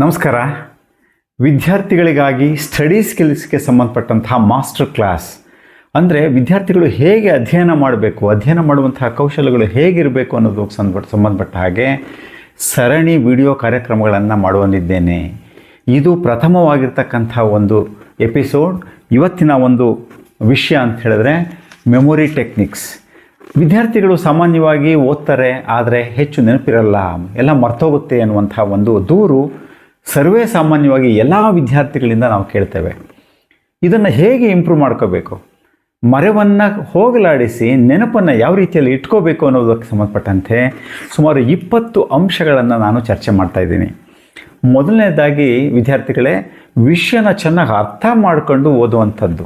ನಮಸ್ಕಾರ. ವಿದ್ಯಾರ್ಥಿಗಳಿಗಾಗಿ ಸ್ಟಡಿ ಸ್ಕಿಲ್ಸ್ಗೆ ಸಂಬಂಧಪಟ್ಟಂತಹ ಮಾಸ್ಟರ್ ಕ್ಲಾಸ್ ಅಂದರೆ ವಿದ್ಯಾರ್ಥಿಗಳು ಹೇಗೆ ಅಧ್ಯಯನ ಮಾಡಬೇಕು, ಅಧ್ಯಯನ ಮಾಡುವಂತಹ ಕೌಶಲ್ಯಗಳು ಹೇಗಿರಬೇಕು ಅನ್ನೋದಕ್ಕೆ ಸಂಬಂಧ, ಸಂಬಂಧಪಟ್ಟ ಹಾಗೆ ಸರಣಿ ವಿಡಿಯೋ ಕಾರ್ಯಕ್ರಮಗಳನ್ನು ಮಾಡುವಂದಿದ್ದೇನೆ. ಇದು ಪ್ರಥಮವಾಗಿರ್ತಕ್ಕಂಥ ಒಂದು ಎಪಿಸೋಡ್ ಇವತ್ತಿನ ಒಂದು ವಿಷಯ ಅಂತ ಹೇಳಿದ್ರೆ ಮೆಮೊರಿ ಟೆಕ್ನಿಕ್ಸ್ ವಿದ್ಯಾರ್ಥಿಗಳು ಸಾಮಾನ್ಯವಾಗಿ ಓದ್ತಾರೆ, ಆದರೆ ಹೆಚ್ಚು ನೆನಪಿರಲ್ಲ, ಎಲ್ಲ ಮರ್ತೋಗುತ್ತೆ ಅನ್ನುವಂಥ ಒಂದು ದೂರು ಸರ್ವೇ ಸಾಮಾನ್ಯವಾಗಿ ಎಲ್ಲ ವಿದ್ಯಾರ್ಥಿಗಳಿಂದ ನಾವು ಕೇಳ್ತೇವೆ. ಇದನ್ನು ಹೇಗೆ ಇಂಪ್ರೂವ್ ಮಾಡ್ಕೋಬೇಕು? ಮರವನ್ನು ಹೋಗಲಾಡಿಸಿ ನೆನಪನ್ನು ಯಾವ ರೀತಿಯಲ್ಲಿ ಇಟ್ಕೋಬೇಕು ಅನ್ನೋದಕ್ಕೆ ಸಂಬಂಧಪಟ್ಟಂತೆ ಸುಮಾರು ಇಪ್ಪತ್ತು ಅಂಶಗಳನ್ನು ನಾನು ಚರ್ಚೆ ಮಾಡ್ತಾ ಇದ್ದೀನಿ. ಮೊದಲನೇದಾಗಿ ವಿದ್ಯಾರ್ಥಿಗಳೇ, ವಿಷಯನ ಚೆನ್ನಾಗಿ ಅರ್ಥ ಮಾಡಿಕೊಂಡು ಓದುವಂಥದ್ದು.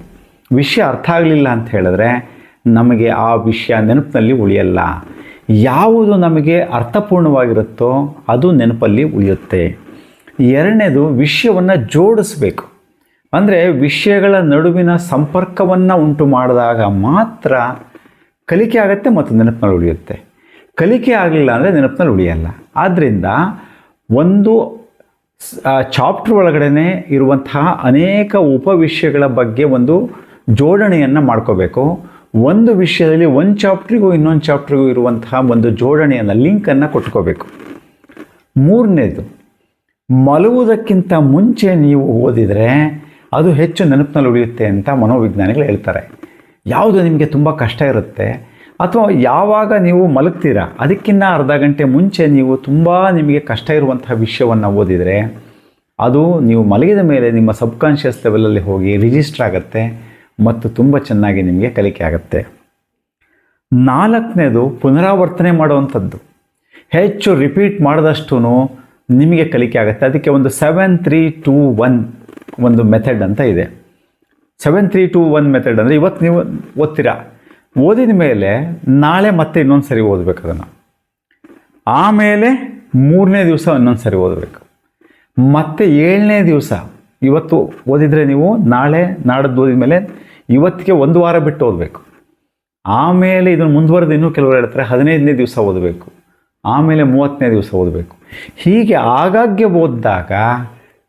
ವಿಷಯ ಅರ್ಥ ಆಗಲಿಲ್ಲ ಅಂತ ಹೇಳಿದ್ರೆ ನಮಗೆ ಆ ವಿಷಯ ನೆನಪಿನಲ್ಲಿ ಉಳಿಯಲ್ಲ. ಯಾವುದು ನಮಗೆ ಅರ್ಥಪೂರ್ಣವಾಗಿರುತ್ತೋ ಅದು ನೆನಪಲ್ಲಿ ಉಳಿಯುತ್ತೆ. ಎರಡನೇದು ವಿಷಯವನ್ನು ಜೋಡಿಸ್ಬೇಕು. ಅಂದರೆ ವಿಷಯಗಳ ನಡುವಿನ ಸಂಪರ್ಕವನ್ನು ಉಂಟು ಮಾಡಿದಾಗ ಮಾತ್ರ ಕಲಿಕೆ ಆಗುತ್ತೆ ಮತ್ತು ನೆನಪಿನಲ್ಲಿ ಉಳಿಯುತ್ತೆ. ಕಲಿಕೆ ಆಗಲಿಲ್ಲ ಅಂದರೆ ನೆನಪಿನಲ್ಲಿ ಉಳಿಯಲ್ಲ. ಆದ್ದರಿಂದ ಒಂದು ಚಾಪ್ಟರ್ ಒಳಗಡೆ ಇರುವಂತಹ ಅನೇಕ ಉಪವಿಷಯಗಳ ಬಗ್ಗೆ ಒಂದು ಜೋಡಣೆಯನ್ನು ಮಾಡ್ಕೋಬೇಕು. ಒಂದು ವಿಷಯದಲ್ಲಿ ಒಂದು ಚಾಪ್ಟ್ರಿಗೂ ಇನ್ನೊಂದು ಚಾಪ್ಟ್ರಿಗೂ ಇರುವಂತಹ ಒಂದು ಜೋಡಣೆಯನ್ನು ಲಿಂಕನ್ನು ಕೊಟ್ಕೋಬೇಕು. ಮೂರನೇದು ಮಲಗುವುದಕ್ಕಿಂತ ಮುಂಚೆ ನೀವು ಓದಿದರೆ ಅದು ಹೆಚ್ಚು ನೆನಪಿನಲ್ಲಿ ಉಳಿಯುತ್ತೆ ಅಂತ ಮನೋವಿಜ್ಞಾನಿಗಳು ಹೇಳ್ತಾರೆ. ಯಾವುದು ನಿಮಗೆ ತುಂಬ ಕಷ್ಟ ಇರುತ್ತೆ ಅಥವಾ ಯಾವಾಗ ನೀವು ಮಲಗ್ತೀರಾ ಅದಕ್ಕಿಂತ ಅರ್ಧ ಗಂಟೆ ಮುಂಚೆ ನೀವು ತುಂಬ ನಿಮಗೆ ಕಷ್ಟ ಇರುವಂತಹ ವಿಷಯವನ್ನು ಓದಿದರೆ ಅದು ನೀವು ಮಲಗಿದ ಮೇಲೆ ನಿಮ್ಮ ಸಬ್ಕಾನ್ಷಿಯಸ್ ಲೆವೆಲಲ್ಲಿ ಹೋಗಿ ರಿಜಿಸ್ಟರ್ ಆಗುತ್ತೆ ಮತ್ತು ತುಂಬ ಚೆನ್ನಾಗಿ ನಿಮಗೆ ಕಲಿಕೆ ಆಗುತ್ತೆ. ನಾಲ್ಕನೇದು ಪುನರಾವರ್ತನೆ ಮಾಡುವಂಥದ್ದು. ಹೆಚ್ಚು ರಿಪೀಟ್ ಮಾಡಿದಷ್ಟು ನಿಮಗೆ ಕಲಿಕೆ ಆಗುತ್ತೆ. ಅದಕ್ಕೆ ಒಂದು ಸೆವೆನ್ ತ್ರೀ ಟೂ ಒನ್ ಒಂದು ಮೆಥಡ್ ಅಂತ ಇದೆ. Seven three two one method ಅಂದರೆ ಇವತ್ತು ನೀವು ಓದ್ತೀರಾ? ಓದಿದ ಮೇಲೆ ನಾಳೆ ಮತ್ತೆ ಇನ್ನೊಂದು ಸರಿ ಓದಬೇಕು ಅದನ್ನು. ಆಮೇಲೆ ಮೂರನೇ ದಿವಸ ಇನ್ನೊಂದು ಸರಿ ಓದಬೇಕು. ಮತ್ತೆ ಏಳನೇ ದಿವಸ ಇವತ್ತು ಓದಿದರೆ ನೀವು ನಾಳೆ ನಾಡದ್ದು ಓದಿದ ಮೇಲೆ ಇವತ್ತಿಗೆ ಒಂದು ವಾರ ಬಿಟ್ಟು ಓದಬೇಕು. ಆಮೇಲೆ ಇದನ್ನು ಮುಂದುವರೆದು ಇನ್ನೂ ಕೆಲವರು ಹೇಳ್ತಾರೆ, ಹದಿನೈದನೇ ದಿವಸ ಓದಬೇಕು. ಆಮೇಲೆ ಮೂವತ್ತನೇ ದಿವಸ ಓದಬೇಕು. ಹೀಗೆ ಆಗಾಗ್ಗೆ ಓದಿದಾಗ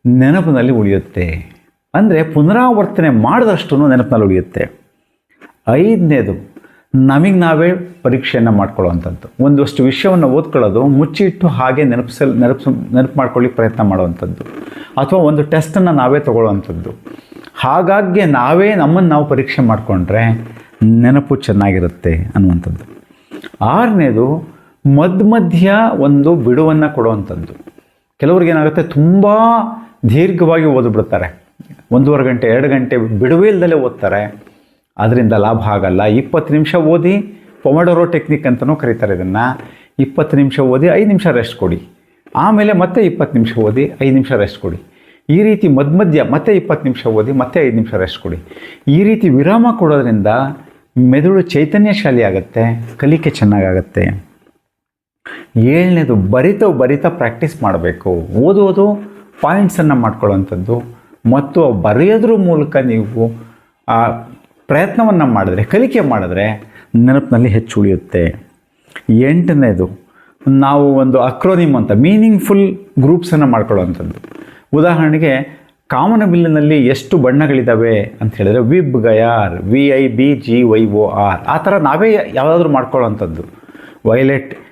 ನೆನಪಿನಲ್ಲಿ ಉಳಿಯುತ್ತೆ. ಅಂದರೆ ಪುನರಾವರ್ತನೆ ಮಾಡಿದಷ್ಟು ನೆನಪಿನಲ್ಲಿ ಉಳಿಯುತ್ತೆ. ಐದನೇದು, ನಮಗೆ ನಾವೇ ಪರೀಕ್ಷೆಯನ್ನು ಮಾಡ್ಕೊಳ್ಳುವಂಥದ್ದು. ಒಂದಷ್ಟು ವಿಷಯವನ್ನು ಓದ್ಕೊಳ್ಳೋದು, ಮುಚ್ಚಿಟ್ಟು ಹಾಗೆ ನೆನಪಿಸಲು, ನೆನಪು ನೆನಪು ಮಾಡ್ಕೊಳ್ಳಿಕ್ಕೆ ಪ್ರಯತ್ನ ಮಾಡುವಂಥದ್ದು. ಅಥವಾ ಒಂದು ಟೆಸ್ಟನ್ನು ನಾವೇ ತಗೊಳ್ಳುವಂಥದ್ದು. ಹಾಗಾಗಿ ನಾವೇ ನಮ್ಮನ್ನು ನಾವು ಪರೀಕ್ಷೆ ಮಾಡಿಕೊಂಡ್ರೆ ನೆನಪು ಚೆನ್ನಾಗಿರುತ್ತೆ ಅನ್ನುವಂಥದ್ದು. ಆರನೇದು ಮಧ್ಯ ಮಧ್ಯ ಒಂದು ಬಿಡುವನ್ನು ಕೊಡುವಂಥದ್ದು. ಕೆಲವ್ರಿಗೆ ಏನಾಗುತ್ತೆ, ತುಂಬ ದೀರ್ಘವಾಗಿ ಓದಿಬಿಡ್ತಾರೆ ಒಂದೂವರೆ ಗಂಟೆ, ಎರಡು ಗಂಟೆ ಬಿಡುವೇ ಇಲ್ದಲೇ ಓದ್ತಾರೆ. ಅದರಿಂದ ಲಾಭ ಆಗಲ್ಲ. ಇಪ್ಪತ್ತು ನಿಮಿಷ ಓದಿ, ಪೊಮಡೋರೋ ಟೆಕ್ನಿಕ್ ಅಂತಲೂ ಕರೀತಾರೆ ಇದನ್ನು. ಇಪ್ಪತ್ತು ನಿಮಿಷ ಓದಿ, ಐದು ನಿಮಿಷ ರೆಸ್ಟ್ ಕೊಡಿ. ಆಮೇಲೆ ಮತ್ತೆ ಇಪ್ಪತ್ತು ನಿಮಿಷ ಓದಿ, ಐದು ನಿಮಿಷ ರೆಸ್ಟ್ ಕೊಡಿ. ಈ ರೀತಿ ಮಧ್ಯ ಮಧ್ಯ ಮತ್ತೆ ಇಪ್ಪತ್ತು ನಿಮಿಷ ಓದಿ, ಮತ್ತೆ ಐದು ನಿಮಿಷ ರೆಸ್ಟ್ ಕೊಡಿ. ಈ ರೀತಿ ವಿರಾಮ ಕೊಡೋದ್ರಿಂದ ಮೆದುಳು ಚೈತನ್ಯಶಾಲಿ ಆಗುತ್ತೆ ಕಲಿಕೆ ಚೆನ್ನಾಗಾಗತ್ತೆ. ಏಳನೇದು ಬರಿತಾ ಬರಿತಾ ಪ್ರಾಕ್ಟೀಸ್ ಮಾಡಬೇಕು. ಓದೋದು ಪಾಯಿಂಟ್ಸನ್ನು ಮಾಡ್ಕೊಳ್ಳೋವಂಥದ್ದು. ಮತ್ತು ಬರೆಯೋದ್ರ ಮೂಲಕ ನೀವು, ಆ, ಪ್ರಯತ್ನವನ್ನು ಮಾಡಿದ್ರೆ, ಕಲಿಕೆ ಮಾಡಿದ್ರೆ ನೆನಪಿನಲ್ಲಿ ಹೆಚ್ಚು ಉಳಿಯುತ್ತೆ. ಎಂಟನೇದು, ನಾವು ಒಂದು ಅಕ್ರೋನಿಮ್ ಅಂತ ಮೀನಿಂಗ್ಫುಲ್ ಗ್ರೂಪ್ಸನ್ನು ಮಾಡ್ಕೊಳ್ಳೋವಂಥದ್ದು. ಉದಾಹರಣೆಗೆ ಕಾಮನಬಿಲ್ಲಿನಲ್ಲಿ ಎಷ್ಟು ಬಣ್ಣಗಳಿದ್ದಾವೆ ಅಂತ ಹೇಳಿದ್ರೆ, VIBGYOR, V I B G Y O R, ಆ ಥರ ನಾವೇ ಯಾವುದಾದ್ರೂ ಮಾಡ್ಕೊಳ್ಳೋವಂಥದ್ದು. Violet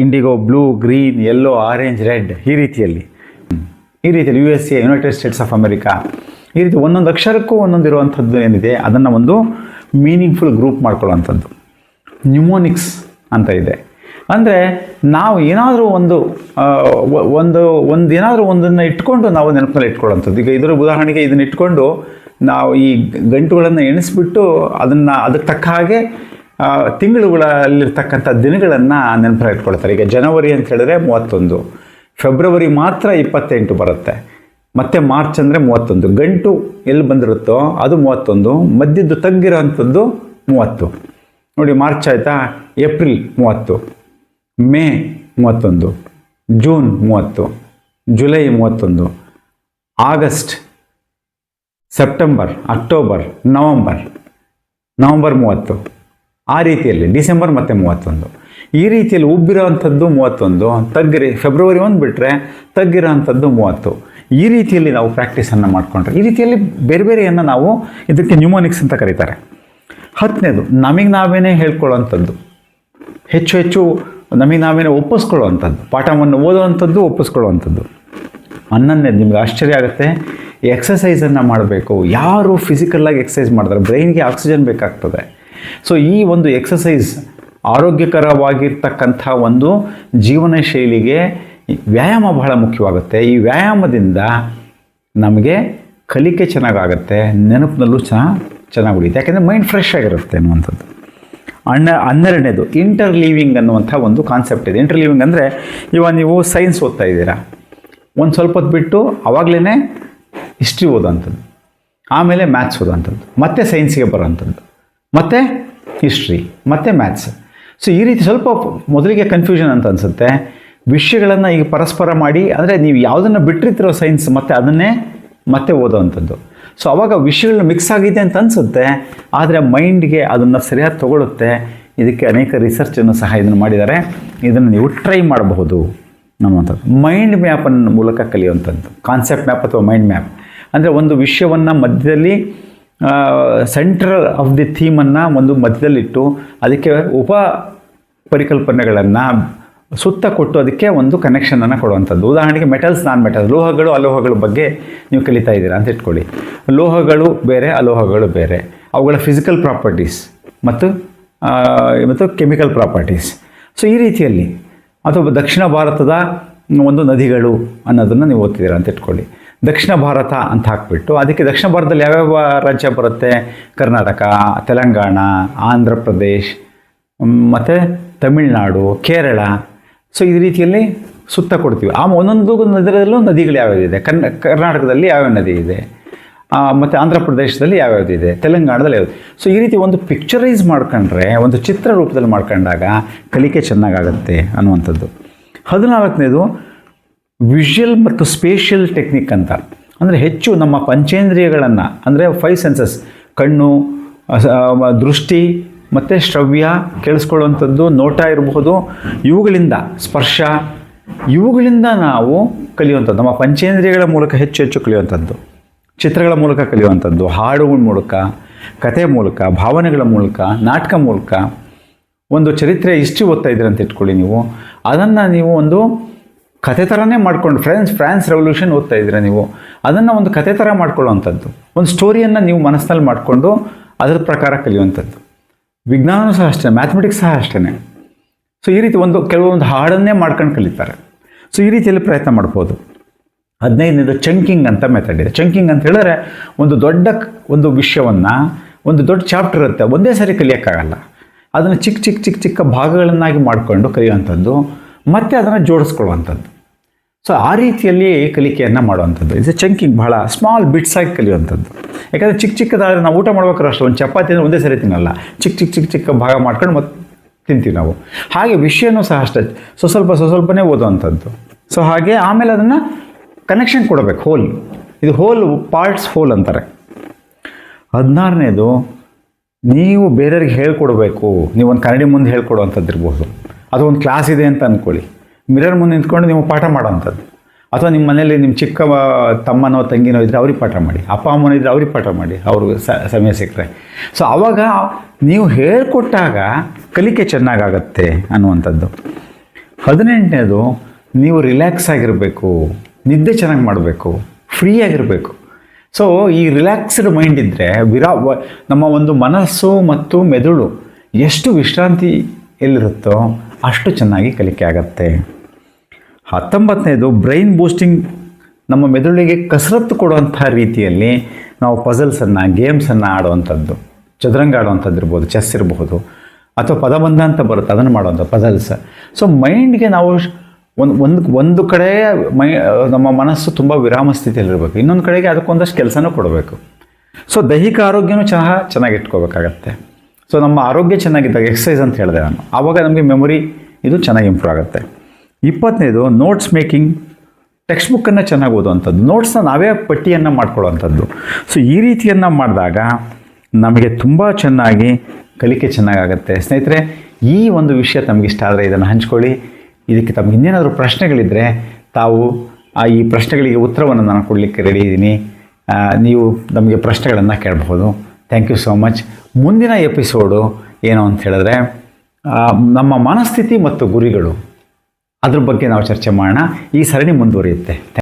indigo, blue, green yellow orange red ಈ ರೀತಿಯಲ್ಲಿ. ಈ ರೀತಿಯಲ್ಲಿ U S A United States of America ಈ ರೀತಿ ಒಂದೊಂದು ಅಕ್ಷರಕ್ಕೂ ಒಂದೊಂದು ಇರುವಂಥದ್ದು ಏನಿದೆ, ಅದನ್ನು ಒಂದು ಮೀನಿಂಗ್ಫುಲ್ ಗ್ರೂಪ್ ಮಾಡ್ಕೊಳ್ಳುವಂಥದ್ದು. ನ್ಯೂಮೋನಿಕ್ಸ್ ಅಂತ ಇದೆ. ಅಂದರೆ ನಾವು ಏನಾದರೂ ಒಂದು ಒಂದು ಒಂದು ಏನಾದರೂ ಒಂದನ್ನು ಇಟ್ಕೊಂಡು ನಾವು ನೆನಪಿನಲ್ಲಿ ಇಟ್ಕೊಳ್ಳೋವಂಥದ್ದು. ಈಗ ಇದರ ಉದಾಹರಣೆಗೆ ಇದನ್ನು ಇಟ್ಕೊಂಡು ನಾವು ಈ ಗಂಟುಗಳನ್ನು ಎಣಿಸ್ಬಿಟ್ಟು ಅದನ್ನು ಅದಕ್ಕೆ ತಕ್ಕ ಹಾಗೆ ತಿಂಗಳುಗಳಲ್ಲಿರ್ತಕ್ಕಂಥ ದಿನಗಳನ್ನು ನೆನಪಲ್ಲಿ ಇಟ್ಕೊಳ್ತಾರೆ ಈಗ ಜನವರಿ ಅಂತ ಹೇಳಿದ್ರೆ ಮೂವತ್ತೊಂದು. ಫೆಬ್ರವರಿ ಮಾತ್ರ ಇಪ್ಪತ್ತೆಂಟು ಬರುತ್ತೆ. ಮತ್ತು ಮಾರ್ಚ್ ಅಂದರೆ ಮೂವತ್ತೊಂದು. ಗಂಟು ಎಲ್ಲಿ ಬಂದಿರುತ್ತೋ ಅದು ಮೂವತ್ತೊಂದು. ಮಧ್ಯದ್ದು ತಗ್ಗಿರೋ ಅಂಥದ್ದು ಮೂವತ್ತು. ನೋಡಿ, ಮಾರ್ಚ್ ಆಯಿತಾ? ಏಪ್ರಿಲ್ ಮೂವತ್ತು. ಮೇ ಮೂವತ್ತೊಂದು. ಜೂನ್ ಮೂವತ್ತು. ಜುಲೈ ಮೂವತ್ತೊಂದು. August, September, October, November. November ಮೂವತ್ತು. ಆ ರೀತಿಯಲ್ಲಿ, ಡಿಸೆಂಬರ್ ಮತ್ತು ಮೂವತ್ತೊಂದು. ಈ ರೀತಿಯಲ್ಲಿ ಉಬ್ಬಿರೋವಂಥದ್ದು ಮೂವತ್ತೊಂದು, ತಗ್ಗಿರಿ, ಫೆಬ್ರವರಿ ಒಂದು ಬಿಟ್ಟರೆ ತಗ್ಗಿರೋ ಅಂಥದ್ದು ಮೂವತ್ತು. ಈ ರೀತಿಯಲ್ಲಿ ನಾವು ಪ್ರಾಕ್ಟೀಸನ್ನು ಮಾಡಿಕೊಂಡ್ರೆ, ಈ ರೀತಿಯಲ್ಲಿ ಬೇರೆ ಬೇರೆಯನ್ನು ನಾವು ಇದಕ್ಕೆ ನ್ಯೂಮೋನಿಕ್ಸ್ ಅಂತ ಕರೀತಾರೆ. ಹತ್ತನೇದು, ನಮಗೆ ನಾವೇನೇ ಹೇಳ್ಕೊಳ್ಳೋವಂಥದ್ದು. ಹೆಚ್ಚು ಹೆಚ್ಚು ನಮಗೆ ನಾವೇನೇ ಒಪ್ಪಿಸ್ಕೊಳ್ಳುವಂಥದ್ದು. ಪಾಠವನ್ನು ಓದುವಂಥದ್ದು, ಒಪ್ಪಿಸ್ಕೊಳ್ಳುವಂಥದ್ದು. ಹನ್ನೊಂದನೇದು, ನಿಮ್ಗೆ ಆಶ್ಚರ್ಯ ಆಗುತ್ತೆ ಎಕ್ಸಸೈಸನ್ನು ಮಾಡಬೇಕು. ಯಾರು ಫಿಸಿಕಲ್ಲಾಗಿ ಎಕ್ಸಸೈಸ್ ಮಾಡಿದ್ರೆ ಬ್ರೈನ್ಗೆ ಆಕ್ಸಿಜನ್ ಬೇಕಾಗ್ತದೆ. ಸೊ ಈ ಒಂದು ಎಕ್ಸಸೈಸ್ ಆರೋಗ್ಯಕರವಾಗಿರ್ತಕ್ಕಂಥ ಒಂದು ಜೀವನ ಶೈಲಿಗೆ ವ್ಯಾಯಾಮ ಬಹಳ ಮುಖ್ಯವಾಗುತ್ತೆ. ಈ ವ್ಯಾಯಾಮದಿಂದ ನಮಗೆ ಕಲಿಕೆ ಚೆನ್ನಾಗಾಗುತ್ತೆ, ನೆನಪಿನಲ್ಲೂ ಚೆನ್ನಾಗಿ ಚೆನ್ನಾಗಿ ಉಳಿಯುತ್ತೆ ಯಾಕೆಂದರೆ ಮೈಂಡ್ ಫ್ರೆಶ್ ಆಗಿರುತ್ತೆ ಅನ್ನುವಂಥದ್ದು. ಅಣ್ಣ, ಹನ್ನೆರಡನೇದು ಇಂಟರ್ ಲೀವಿಂಗ್ ಅನ್ನುವಂಥ ಒಂದು ಕಾನ್ಸೆಪ್ಟ್ ಇದೆ. ಇಂಟರ್ ಲೀವಿಂಗ್ ಅಂದರೆ ಇವಾಗ ನೀವು ಸೈನ್ಸ್ ಓದ್ತಾ ಇದ್ದೀರಾ. ಒಂದು ಸ್ವಲ್ಪ ಹೊತ್ತು ಬಿಟ್ಟು ಆವಾಗಲೇ ಹಿಸ್ಟ್ರಿ ಓದೋವಂಥದ್ದು. ಆಮೇಲೆ ಮ್ಯಾಥ್ಸ್ ಓದೋವಂಥದ್ದು. ಮತ್ತೆ ಸೈನ್ಸಿಗೆ ಬರೋವಂಥದ್ದು. ಮತ್ತು ಹಿಸ್ಟ್ರಿ ಮತ್ತು ಮ್ಯಾಥ್ಸ್ ಸೊ ಈ ರೀತಿ ಸ್ವಲ್ಪ ಮೊದಲಿಗೆ ಕನ್ಫ್ಯೂಷನ್ ಅಂತ ಅನಿಸುತ್ತೆ. ವಿಷಯಗಳನ್ನು ಈಗ ಪರಸ್ಪರ ಮಾಡಿ, ಅಂದರೆ ನೀವು ಯಾವುದನ್ನು ಬಿಟ್ಟಿರ್ತಿರೋ ಸೈನ್ಸ್ ಮತ್ತು ಅದನ್ನೇ ಮತ್ತೆ ಓದೋವಂಥದ್ದು. ಸೊ ಅವಾಗ ವಿಷಯಗಳು ಮಿಕ್ಸ್ ಆಗಿದೆ ಅಂತ ಅನಿಸುತ್ತೆ. ಆದರೆ ಮೈಂಡ್ಗೆ ಅದನ್ನು ಸರಿಯಾಗಿ ತಗೊಳ್ಳುತ್ತೆ ಇದಕ್ಕೆ ಅನೇಕ ರಿಸರ್ಚನ್ನು ಸಹ ಇದನ್ನು ಮಾಡಿದ್ದಾರೆ. ಇದನ್ನು ನೀವು ಟ್ರೈ ಮಾಡಬಹುದು ಅನ್ನುವಂಥದ್ದು. ಮೈಂಡ್ ಮ್ಯಾಪನ್ನು ಮೂಲಕ ಕಲಿಯುವಂಥದ್ದು. ಕಾನ್ಸೆಪ್ಟ್ ಮ್ಯಾಪ್ ಅಥವಾ ಮೈಂಡ್ ಮ್ಯಾಪ್ ಅಂದರೆ ಒಂದು ವಿಷಯವನ್ನು ಮಧ್ಯದಲ್ಲಿ ಸೆಂಟ್ರಲ್ ಆಫ್ ದಿ ಥೀಮನ್ನು ಒಂದು ಮಧ್ಯದಲ್ಲಿಟ್ಟು ಅದಕ್ಕೆ ಉಪ ಪರಿಕಲ್ಪನೆಗಳನ್ನು ಸುತ್ತ ಕೊಟ್ಟು ಅದಕ್ಕೆ ಒಂದು ಕನೆಕ್ಷನನ್ನು ಕೊಡುವಂಥದ್ದು. ಉದಾಹರಣೆಗೆ ಮೆಟಲ್ಸ್ ನಾನ್ ಮೆಟಲ್ಸ್ ಲೋಹಗಳು, ಅಲೋಹಗಳ ಬಗ್ಗೆ ನೀವು ಕಲಿತಾ ಇದ್ದೀರಾ ಅಂತ ಇಟ್ಕೊಳ್ಳಿ. ಲೋಹಗಳು ಬೇರೆ, ಅಲೋಹಗಳು ಬೇರೆ. ಅವುಗಳ ಫಿಸಿಕಲ್ ಪ್ರಾಪರ್ಟೀಸ್ ಮತ್ತು ಮತ್ತು ಕೆಮಿಕಲ್ ಪ್ರಾಪರ್ಟೀಸ್ ಸೊ ಈ ರೀತಿಯಲ್ಲಿ ಅಥವಾ ದಕ್ಷಿಣ ಭಾರತದ ಒಂದು ನದಿಗಳು ಅನ್ನೋದನ್ನು ನೀವು ಓದ್ತಿದ್ದೀರಾ ಅಂತ ಇಟ್ಕೊಳ್ಳಿ. ದಕ್ಷಿಣ ಭಾರತ ಅಂತ ಹಾಕ್ಬಿಟ್ಟು, ಅದಕ್ಕೆ ದಕ್ಷಿಣ ಭಾರತದಲ್ಲಿ ಯಾವ್ಯಾವ ರಾಜ್ಯ ಬರುತ್ತೆ? ಕರ್ನಾಟಕ, ತೆಲಂಗಾಣ, ಆಂಧ್ರ ಪ್ರದೇಶ್ ಮತ್ತು ತಮಿಳ್ನಾಡು, ಕೇರಳ. ಸೊ ಈ ರೀತಿಯಲ್ಲಿ ಸುತ್ತ ಕೊಡ್ತೀವಿ. ಆ ಒಂದೊಂದು ನದಿರಲ್ಲೂ ನದಿಗಳು ಯಾವ್ಯಾವಿದೆ ಕನ್ನ ಕರ್ನಾಟಕದಲ್ಲಿ ಯಾವ್ಯಾವ ನದಿ ಇದೆ? ಮತ್ತು ಆಂಧ್ರ ಪ್ರದೇಶದಲ್ಲಿ ಯಾವ್ಯಾವ್ದಿದೆ ತೆಲಂಗಾಣದಲ್ಲಿ ಯಾವ್ದು ಸೊ ಈ ರೀತಿ ಒಂದು ಪಿಕ್ಚರೈಸ್ ಮಾಡ್ಕೊಂಡ್ರೆ, ಒಂದು ಚಿತ್ರ ರೂಪದಲ್ಲಿ ಮಾಡ್ಕೊಂಡಾಗ ಕಲಿಕೆ ಚೆನ್ನಾಗಾಗುತ್ತೆ ಅನ್ನುವಂಥದ್ದು. ಹದಿನಾಲ್ಕನೇದು ವಿಷುವಲ್ ಮತ್ತು ಸ್ಪೇಷಿಯಲ್ ಟೆಕ್ನಿಕ್ ಅಂತ. ಅಂದರೆ ಹೆಚ್ಚು ನಮ್ಮ ಪಂಚೇಂದ್ರಿಯಗಳನ್ನು, ಅಂದರೆ ಫೈವ್ ಸೆನ್ಸಸ್ ಕಣ್ಣು ದೃಷ್ಟಿ, ಮತ್ತು ಶ್ರವ್ಯ ಕೇಳಿಸ್ಕೊಳ್ಳುವಂಥದ್ದು ನೋಟ ಇರಬಹುದು. ಇವುಗಳಿಂದ ಸ್ಪರ್ಶ, ಇವುಗಳಿಂದ ನಾವು ಕಲಿಯುವಂಥದ್ದು. ನಮ್ಮ ಪಂಚೇಂದ್ರಿಯಗಳ ಮೂಲಕ ಹೆಚ್ಚು ಹೆಚ್ಚು ಕಲಿಯುವಂಥದ್ದು. ಚಿತ್ರಗಳ ಮೂಲಕ ಕಲಿಯುವಂಥದ್ದು ಹಾಡುಗಳ ಮೂಲಕ ಕತೆ ಮೂಲಕ, ಭಾವನೆಗಳ ಮೂಲಕ, ನಾಟಕ ಮೂಲಕ. ಒಂದು ಚರಿತ್ರೆ ಇಷ್ಟು ಓದ್ತಾ ಇದ್ದೀರ ಅಂತ ಇಟ್ಕೊಳ್ಳಿ ನೀವು. ಅದನ್ನು ನೀವು ಒಂದು ಕತೆ ಥರನೇ ಮಾಡ್ಕೊಂಡು ಫ್ರಾನ್ಸ್ ಫ್ರಾನ್ಸ್ ರೆವಲ್ಯೂಷನ್ ಓದ್ತಾ ಇದ್ದೀರಾ ನೀವು? ಅದನ್ನು ಒಂದು ಕತೆ ಥರ ಮಾಡ್ಕೊಳ್ಳೋವಂಥದ್ದು. ಒಂದು ಸ್ಟೋರಿಯನ್ನು ನೀವು ಮನಸ್ಸಿನಲ್ಲಿ ಮಾಡಿಕೊಂಡು ಅದರ ಪ್ರಕಾರ ಕಲಿಯುವಂಥದ್ದು. ವಿಜ್ಞಾನವೂ ಸಹ ಅಷ್ಟೇ ಮ್ಯಾಥಮೆಟಿಕ್ಸ್ ಸಹ ಅಷ್ಟೇ ಸೊ ಈ ರೀತಿ ಒಂದು ಕೆಲವೊಂದು ಹಾಡನ್ನೇ ಮಾಡ್ಕೊಂಡು ಕಲಿತಾರೆ. ಸೊ ಈ ರೀತಿಯಲ್ಲಿ ಪ್ರಯತ್ನ ಮಾಡ್ಬೋದು. ಹದಿನೈದನೇದು ಚಂಕಿಂಗ್ ಅಂತ ಮೆಥಡ್ ಇದೆ. ಚಂಕಿಂಗ್ ಅಂತ ಹೇಳಿದ್ರೆ ಒಂದು ದೊಡ್ಡ ಒಂದು ವಿಷಯವನ್ನು, ಒಂದು ದೊಡ್ಡ ಚಾಪ್ಟರ್ ಇರುತ್ತೆ, ಒಂದೇ ಸಾರಿ ಕಲಿಯೋಕ್ಕಾಗಲ್ಲ. ಅದನ್ನು ಚಿಕ್ಕ ಚಿಕ್ಕ ಚಿಕ್ಕ ಚಿಕ್ಕ ಭಾಗಗಳನ್ನಾಗಿ ಮಾಡಿಕೊಂಡು ಕಲಿಯುವಂಥದ್ದು, ಮತ್ತೆ ಅದನ್ನು ಜೋಡಿಸ್ಕೊಳ್ಳುವಂಥದ್ದು. ಸೊ ಆ ರೀತಿಯಲ್ಲಿ ಕಲಿಕೆಯನ್ನು ಮಾಡುವಂಥದ್ದು. ಇದು ಚಂಕಿಂಗ್ ಬಹಳ ಸ್ಮಾಲ್ ಬಿಟ್ಸ್ ಆಗಿ ಕಲಿಯುವಂಥದ್ದು. ಯಾಕಂದರೆ ಚಿಕ್ಕ ಚಿಕ್ಕದಾದರೆ ನಾವು ಊಟ ಮಾಡ್ಬೇಕಾದ್ರೆ ಅಷ್ಟು, ಒಂದು ಚಪಾತಿ ಅಂದರೆ ಒಂದೇ ಸರಿ ತಿನ್ನಲ್ಲ. ಚಿಕ್ಕ ಚಿಕ್ಕ ಚಿಕ್ಕ ಚಿಕ್ಕ ಭಾಗ ಮಾಡ್ಕೊಂಡು ಮತ್ತೆ ತಿಂತೀವಿ ನಾವು. ಹಾಗೆ ವಿಷಯನೂ ಸಹ ಅಷ್ಟೇ. ಸೊ, ಸ್ವಲ್ಪ ಸ್ವಲ್ಪನೇ ಓದುವಂಥದ್ದು. ಸೊ ಹಾಗೆ ಆಮೇಲೆ ಅದನ್ನು ಕನೆಕ್ಷನ್ ಕೊಡಬೇಕು ಹೋಲ್ ಇದು ಹೋಲ್ ಪಾರ್ಟ್ಸ್ ಹೋಲ್ ಅಂತಾರೆ. ಹದಿನಾರನೇದು, ನೀವು ಬೇರೆಯವ್ರಿಗೆ ಹೇಳ್ಕೊಡ್ಬೇಕು. ನೀವು ಒಂದು ಕನ್ನಡಿ ಮುಂದೆ ಹೇಳ್ಕೊಡುವಂಥದ್ದು ಇರ್ಬೋದು ಅದು ಒಂದು ಕ್ಲಾಸ್ ಇದೆ ಅಂತ ಅಂದ್ಕೊಳ್ಳಿ ಮಿರರ್ ಮುಂದೆ ನಿಂತ್ಕೊಂಡು ನೀವು ಪಾಠ ಮಾಡೋವಂಥದ್ದು. ಅಥವಾ ನಿಮ್ಮ ಮನೆಯಲ್ಲಿ ನಿಮ್ಮ ಚಿಕ್ಕ ತಮ್ಮನೋ ತಂಗಿನೋ ಇದ್ದರೆ ಅವ್ರಿಗೆ ಪಾಠ ಮಾಡಿ. ಅಪ್ಪ, ಅಮ್ಮನೋ ಇದ್ದರೆ ಅವ್ರಿಗೆ ಪಾಠ ಮಾಡಿ. ಅವ್ರಿಗೆ ಸಮಯ ಸಿಕ್ಕರೆ. ಸೊ ಆವಾಗ ನೀವು ಹೇಳ್ಕೊಟ್ಟಾಗ ಕಲಿಕೆ ಚೆನ್ನಾಗಾಗತ್ತೆ ಅನ್ನುವಂಥದ್ದು. ಹದಿನೆಂಟನೇದು ನೀವು ರಿಲ್ಯಾಕ್ಸ್ ಆಗಿರಬೇಕು. ನಿದ್ದೆ ಚೆನ್ನಾಗಿ ಮಾಡಬೇಕು. ಫ್ರೀ ಆಗಿರಬೇಕು. ಸೊ ಈ ರಿಲ್ಯಾಕ್ಸ್ಡ್ ಮೈಂಡ್ ಇದ್ದರೆ ವಿರಾ ನಮ್ಮ ಒಂದು ಮನಸ್ಸು ಮತ್ತು ಮೆದುಳು ಎಷ್ಟು ವಿಶ್ರಾಂತಿ ಎಲ್ಲಿರುತ್ತೋ ಅಷ್ಟು ಚೆನ್ನಾಗಿ ಕಲಿಕೆ ಆಗತ್ತೆ. ಹತ್ತೊಂಬತ್ತನೇದು ಬ್ರೈನ್ ಬೂಸ್ಟಿಂಗ್ ನಮ್ಮ ಮೆದುಳಿಗೆ ಕಸರತ್ತು ಕೊಡುವಂಥ ರೀತಿಯಲ್ಲಿ ನಾವು ಪಝಲ್ಸನ್ನು ಗೇಮ್ಸನ್ನು ಆಡುವಂಥದ್ದು, ಚದುರಂಗ ಆಡುವಂಥದ್ದು ಇರ್ಬೋದು ಚೆಸ್ ಇರಬಹುದು, ಅಥವಾ ಪದಬಂಧ ಅಂತ ಬರುತ್ತೆ, ಅದನ್ನು ಮಾಡುವಂಥ ಪಜಲ್ಸ್ ಸೊ ಮೈಂಡ್ಗೆ ನಾವು ಒಂದು ಒಂದು ಒಂದು ಕಡೆ ಮೈ, ನಮ್ಮ ಮನಸ್ಸು ತುಂಬ ವಿರಾಮ ಸ್ಥಿತಿಯಲ್ಲಿರಬೇಕು ಇನ್ನೊಂದು ಕಡೆಗೆ ಅದಕ್ಕೊಂದಷ್ಟು ಕೆಲಸನೂ ಕೊಡಬೇಕು. ಸೊ ದೈಹಿಕ ಆರೋಗ್ಯನೂ ಸಹ ಚೆನ್ನಾಗಿಟ್ಕೋಬೇಕಾಗತ್ತೆ ಸೊ ನಮ್ಮ ಆರೋಗ್ಯ ಚೆನ್ನಾಗಿದ್ದಾಗ ಎಕ್ಸಸೈಸ್ ಅಂತ ಹೇಳಿದೆ ನಾನು. ಆವಾಗ ನಮಗೆ ಮೆಮೊರಿ ಇದು ಚೆನ್ನಾಗಿ ಇಂಪ್ರೂವ್ ಆಗುತ್ತೆ. ಇಪ್ಪತ್ತನೇದು ನೋಟ್ಸ್ ಮೇಕಿಂಗ್ ಟೆಕ್ಸ್ಟ್ ಬುಕ್ಕನ್ನು ಚೆನ್ನಾಗಿ ಓದುವಂಥದ್ದು. ನೋಟ್ಸ್ನ ನಾವೇ ಪಟ್ಟಿಯನ್ನು ಮಾಡ್ಕೊಳ್ಳುವಂಥದ್ದು. ಸೊ ಈ ರೀತಿಯನ್ನು ಮಾಡಿದಾಗ ನಮಗೆ ತುಂಬ ಚೆನ್ನಾಗಿ ಕಲಿಕೆ ಚೆನ್ನಾಗಾಗುತ್ತೆ. ಸ್ನೇಹಿತರೆ, ಈ ಒಂದು ವಿಷಯ ತಮಗೆ ಇಷ್ಟ ಆದರೆ ಇದನ್ನು ಹಂಚ್ಕೊಳ್ಳಿ. ಇದಕ್ಕೆ ತಮಗೆ ಇನ್ನೇನಾದರೂ ಪ್ರಶ್ನೆಗಳಿದ್ದರೆ ತಾವು ಆ ಈ ಪ್ರಶ್ನೆಗಳಿಗೆ ಉತ್ತರವನ್ನು ನಾನು ಕೊಡಲಿಕ್ಕೆ ರೆಡಿ ಇದ್ದೀನಿ. ನೀವು ನಮಗೆ ಪ್ರಶ್ನೆಗಳನ್ನು ಕೇಳಬಹುದು. ಥ್ಯಾಂಕ್ ಯು ಸೋ ಮಚ್ ಮುಂದಿನ ಎಪಿಸೋಡು ಏನು ಅಂತ ಹೇಳಿದ್ರೆ ನಮ್ಮ ಮನಸ್ಥಿತಿ ಮತ್ತು ಗುರಿಗಳು. ಅದ್ರ ಬಗ್ಗೆ ನಾವು ಚರ್ಚೆ ಮಾಡೋಣ. ಈ ಸರಣಿ ಮುಂದುವರಿಯುತ್ತೆ.